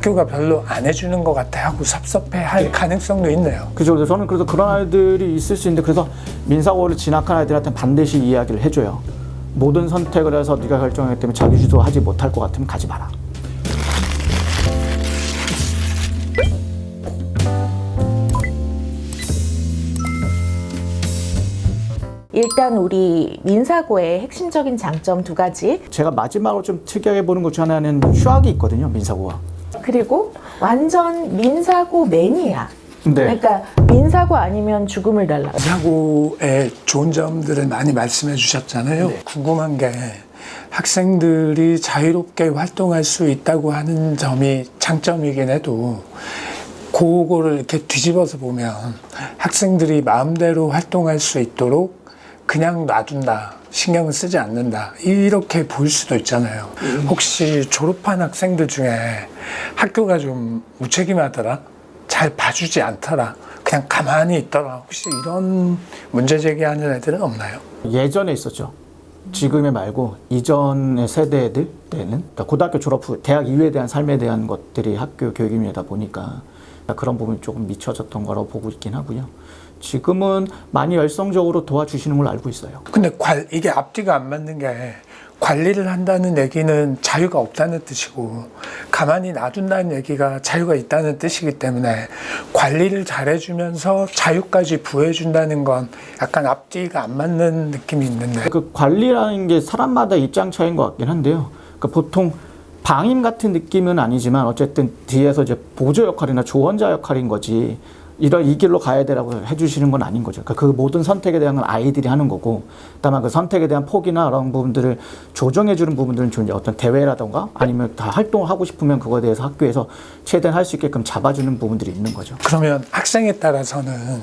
학교가 별로 안 해주는 것 같아 하고 섭섭해할 가능성도 있네요. 그죠. 그래서 저는 그래서 그런 아이들이 있을 수 있는데 그래서 민사고를 진학한 아이들한테 반드시 이야기를 해줘요. 모든 선택을 해서 네가 결정하기 때문에 자기 주도 하지 못할 것 같으면 가지 마라. 일단 우리 민사고의 핵심적인 장점 두 가지 제가 마지막으로 좀 특이하게 보는 것 중 하나는 휴학이 있거든요. 민사고가. 그리고 완전 민사고 매니아 네. 그러니까 민사고 아니면 죽음을 달라 사고의 좋은 점들을 많이 말씀해 주셨잖아요. 궁금한 게 학생들이 자유롭게 활동할 수 있다고 하는 점이 장점이긴 해도 그거를 이렇게 뒤집어서 보면 학생들이 마음대로 활동할 수 있도록 그냥 놔둔다. 신경을 쓰지 않는다. 이렇게 보일 수도 있잖아요. 혹시 졸업한 학생들 중에 학교가 좀 무책임하더라? 잘 봐주지 않더라? 그냥 가만히 있더라? 혹시 이런 문제 제기하는 애들은 없나요? 예전에 있었죠. 지금의 말고 이전의 세대들 때는 그러니까 고등학교 졸업 후 대학 이후에 대한 삶에 대한 것들이 학교 교육임이다 보니까 그런 부분이 조금 미쳐졌던 거라고 보고 있긴 하고요. 지금은 많이 열성적으로 도와주시는 걸 알고 있어요. 근데 관, 이게 앞뒤가 안 맞는 게 관리를 한다는 얘기는 자유가 없다는 뜻이고 가만히 놔둔다는 얘기가 자유가 있다는 뜻이기 때문에 관리를 잘해주면서 자유까지 부여해준다는 건 약간 앞뒤가 안 맞는 느낌이 있는데 그 관리라는 게 사람마다 입장 차이인 것 같긴 한데요. 그러니까 보통 방임 같은 느낌은 아니지만 어쨌든 뒤에서 이제 보조 역할이나 조언자 역할인 거지. 이런 이 길로 가야 되라고 해주시는 건 아닌 거죠. 그러니까 그 모든 선택에 대한 건 아이들이 하는 거고, 다만 그 선택에 대한 폭이나 그런 부분들을 조정해주는 부분들은 좀 이제 어떤 대회라던가 아니면 다 활동을 하고 싶으면 그거에 대해서 학교에서 최대한 할 수 있게끔 잡아주는 부분들이 있는 거죠. 그러면 학생에 따라서는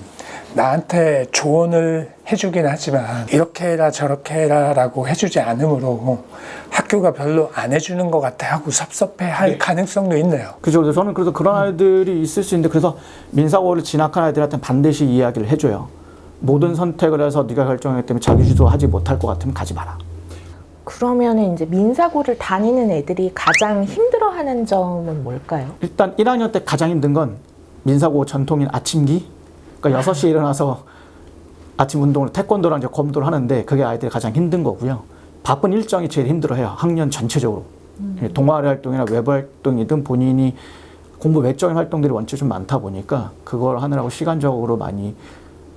나한테 조언을 해주긴 하지만 이렇게 해라 저렇게 해라 라고 해주지 않으므로 학교가 별로 안 해주는 것 같아 하고 섭섭해할 가능성도 있네요. 그죠. 그래서 저는 그래서 그런 아이들이 있을 수 있는데 그래서 민사고를 진학한 아이들한테 반드시 이야기를 해줘요. 모든 선택을 해서 네가 결정하기 때문에 자기 주도하지 못할 것 같으면 가지 마라. 그러면은 이제 민사고를 다니는 애들이 가장 힘들어하는 점은 뭘까요? 일단 1학년 때 가장 힘든 건 민사고 전통인 아침기. 그러니까 6시에 일어나서 아침 운동을 태권도랑 이제 검도를 하는데 그게 아이들이 가장 힘든 거고요. 바쁜 일정이 제일 힘들어해요. 학년 전체적으로. 예, 동아리 활동이나 외부 활동이든 본인이 공부 외적인 활동들이 원체 좀 많다 보니까 그걸 하느라고 시간적으로 많이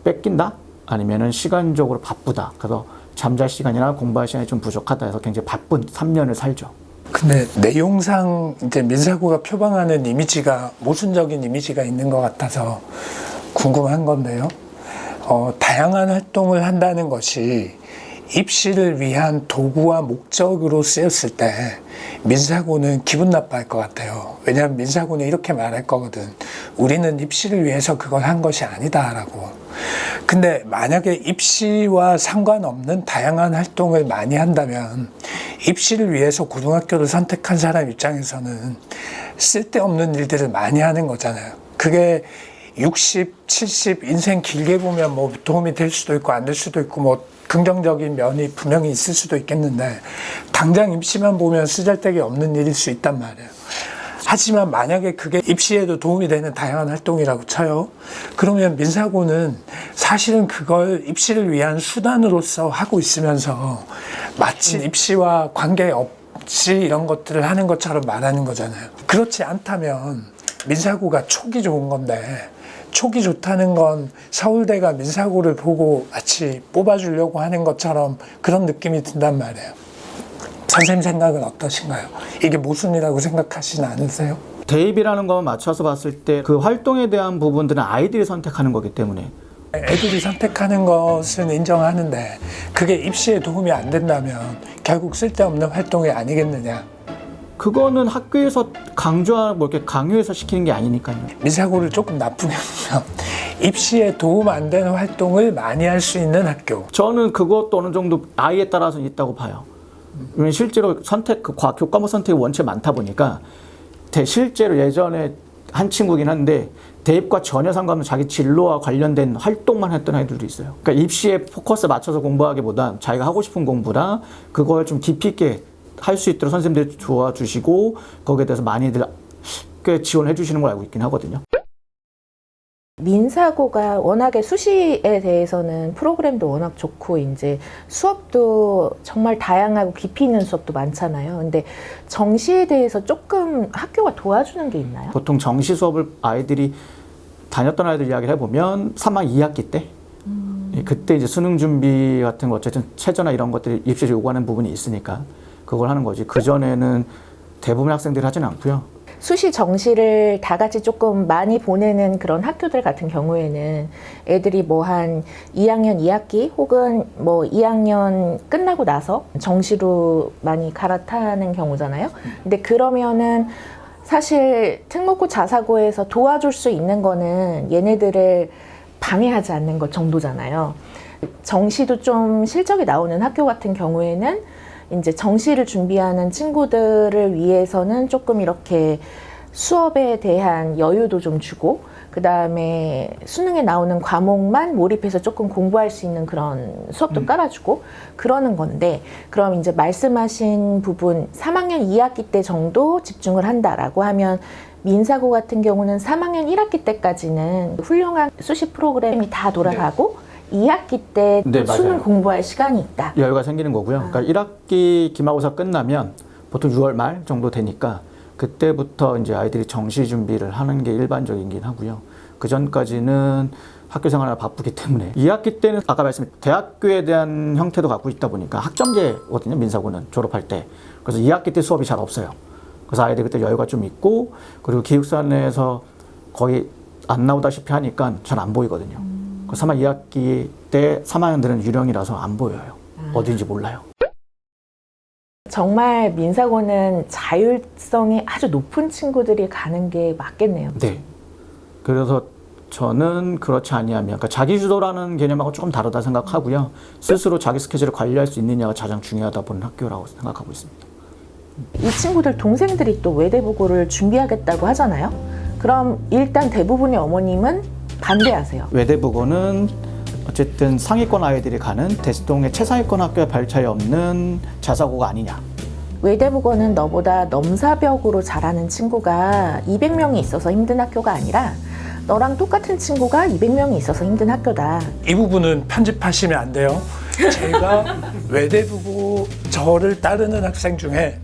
뺏긴다? 아니면은 시간적으로 바쁘다. 그래서 잠잘 시간이나 공부할 시간이 좀 부족하다 해서 굉장히 바쁜 3년을 살죠. 근데 내용상 이제 민사고가 표방하는 이미지가 모순적인 이미지가 있는 것 같아서 궁금한 건데요. 어, 다양한 활동을 한다는 것이 입시를 위한 도구와 목적으로 쓰였을 때 민사고는 기분 나빠할 것 같아요. 왜냐하면 민사고는 이렇게 말할 거거든. 우리는 입시를 위해서 그걸 한 것이 아니다라고. 근데 만약에 입시와 상관없는 다양한 활동을 많이 한다면 입시를 위해서 고등학교를 선택한 사람 입장에서는 쓸데없는 일들을 많이 하는 거잖아요. 그게 60, 70 인생 길게 보면 뭐 도움이 될 수도 있고 안 될 수도 있고 뭐 긍정적인 면이 분명히 있을 수도 있겠는데 당장 입시만 보면 쓰잘데기 없는 일일 수 있단 말이에요. 하지만 만약에 그게 입시에도 도움이 되는 다양한 활동이라고 쳐요. 그러면 민사고는 사실은 그걸 입시를 위한 수단으로서 하고 있으면서 마치 입시와 관계 없이 이런 것들을 하는 것처럼 말하는 거잖아요. 그렇지 않다면 민사고가 촉이 좋은 건데 촉이 좋다는 건 서울대가 민사고를 보고 마치 뽑아주려고 하는 것처럼 그런 느낌이 든단 말이에요. 선생님 생각은 어떠신가요? 이게 모순이라고 생각하시는 않으세요? 대입이라는 거 맞춰서 봤을 때 그 활동에 대한 부분들은 아이들이 선택하는 거기 때문에 애들이 선택하는 것은 인정하는데 그게 입시에 도움이 안 된다면 결국 쓸데없는 활동이 아니겠느냐. 그거는 학교에서 강조하고 뭐 이렇게 강요해서 시키는 게 아니니까요. 민사고를 조금 나쁘게 보면 입시에 도움 안 되는 활동을 많이 할 수 있는 학교. 저는 그것도 어느 정도 아이에 따라서 있다고 봐요. 왜냐면 실제로 선택 그 과- 교과목 선택이 원체 많다 보니까 대- 실제로 예전에 한 친구긴 한데 대입과 전혀 상관없는 자기 진로와 관련된 활동만 했던 아이들도 있어요. 그러니까 입시에 포커스 맞춰서 공부하기보다 자기가 하고 싶은 공부나 그걸 좀 깊이 있게 할 수 있도록 선생님들이 도와주시고 거기에 대해서 많이들 꽤 지원해 주시는 걸 알고 있긴 하거든요. 민사고가 워낙에 수시에 대해서는 프로그램도 워낙 좋고 이제 수업도 정말 다양하고 깊이 있는 수업도 많잖아요. 근데 정시에 대해서 조금 학교가 도와주는 게 있나요? 보통 정시 수업을 아이들이 다녔던 아이들 이야기를 해보면 3학 2학기 때 예, 그때 이제 수능 준비 같은 거 어쨌든 최저나 이런 것들이 입시에서 요구하는 부분이 있으니까 그걸 하는 거지 그 전에는 대부분 학생들이 하진 않고요. 수시 정시를 다 같이 조금 많이 보내는 그런 학교들 같은 경우에는 애들이 뭐 한 2학년 2학기 혹은 뭐 2학년 끝나고 나서 정시로 많이 갈아타는 경우잖아요. 근데 그러면은 사실 특목고 자사고에서 도와줄 수 있는 거는 얘네들을 방해하지 않는 것 정도잖아요. 정시도 좀 실적이 나오는 학교 같은 경우에는 이제 정시를 준비하는 친구들을 위해서는 조금 이렇게 수업에 대한 여유도 좀 주고 그 다음에 수능에 나오는 과목만 몰입해서 조금 공부할 수 있는 그런 수업도 깔아주고 그러는 건데 그럼 이제 말씀하신 부분 3학년 2학기 때 정도 집중을 한다라고 하면 민사고 같은 경우는 3학년 1학기 때까지는 훌륭한 수시 프로그램이 다 돌아가고 2학기 때 네, 수능 맞아요. 공부할 시간이 있다. 여유가 생기는 거고요. 그러니까 1학기 기말고사 끝나면 보통 6월 말 정도 되니까 그때부터 이제 아이들이 정시 준비를 하는 게 일반적이긴 하고요. 그 전까지는 학교 생활을 바쁘기 때문에 2학기 때는 아까 말씀드린 대학교에 대한 형태도 갖고 있다 보니까 학점제거든요. 민사고는 졸업할 때. 그래서 2학기 때 수업이 잘 없어요. 그래서 아이들이 그때 여유가 좀 있고 그리고 기숙사 내에서 거의 안 나오다시피 하니까 잘 안 보이거든요. 그 3학 2학기 때 3학년들은 유령이라서 안 보여요. 어딘지 몰라요. 정말 민사고는 자율성이 아주 높은 친구들이 가는 게 맞겠네요. 네. 그래서 저는 그렇지 아니하면 그러니까 자기 주도라는 개념하고 조금 다르다 생각하고요. 스스로 자기 스케줄을 관리할 수 있느냐가 가장 중요하다 보는 학교라고 생각하고 있습니다. 이 친구들 동생들이 또 외대부고를 준비하겠다고 하잖아요. 그럼 일단 대부분의 어머님은 반대하세요. 외대부고는 어쨌든 상위권 아이들이 가는 대치동의 최상위권 학교에 별 차이 없는 자사고가 아니냐. 외대부고는 너보다 넘사벽으로 자라는 친구가 200명이 있어서 힘든 학교가 아니라 너랑 똑같은 친구가 200명이 있어서 힘든 학교다. 이 부분은 편집하시면 안 돼요. 제가 외대부고 저를 따르는 학생 중에